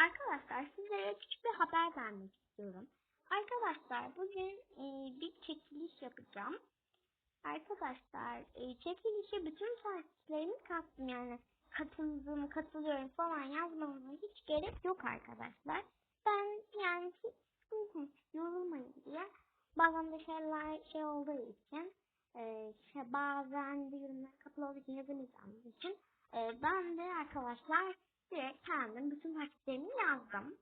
Arkadaşlar sizlere küçük bir haber vermek istiyorum. Arkadaşlar bugün e, bir çekiliş yapacağım. Arkadaşlar e, çekilişe bütün takipçilerimi kattım yani katıldım, katılıyorum falan yazmamıza hiç gerek yok arkadaşlar. Ben yani hiç yorulmayın diye bazen de şeyler şey olduğu için e, şey, bazen de yorumlar kapalı olduğu için yazamayacağımız için e, ben de arkadaşlar direkt kendim bütün takipçilerimi yazdım.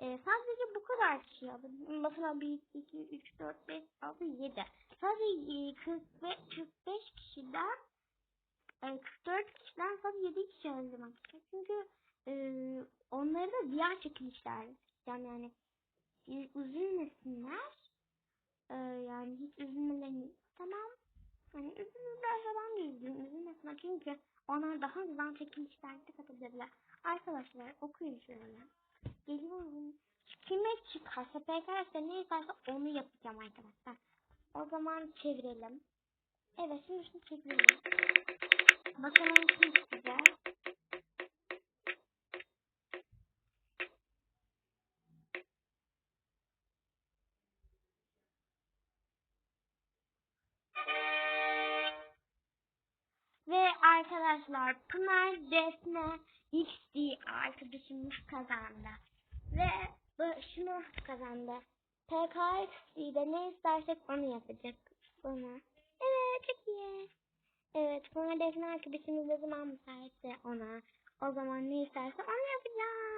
Ee, sadece bu kadar kişi yazdı. Mesela 1, 2, 3, 4, 5, 6, 7. Sadece e, 45, 45 kişiden e, 44 kişiden sadece 7 kişi yazdım arkadaşlar. Çünkü e, onları da diğer çekilişler yani, yani e, üzülmesinler. E, yani hiç üzülmelerini tamam. Yani üzülürler falan değil. Üzülmesinler çünkü onlar daha güzel çekilişlerde katılabilirler. Arkadaşlar okuyun şöyle. Geliyorum. Kime çıkarsa PKS'de ne isterse onu yapacağım arkadaşlar. O zaman çevirelim. Evet şimdi şunu çevirelim. Bakalım kim arkadaşlar Pınar Defne XD arkadaşımız kazandı. Ve şunu kazandı. PKXD'de ne istersek onu yapacak bana. Evet çok iyi. Evet Pınar Defne arkadaşımız ne zaman müsaitse ona. O zaman ne isterse onu yapacağım.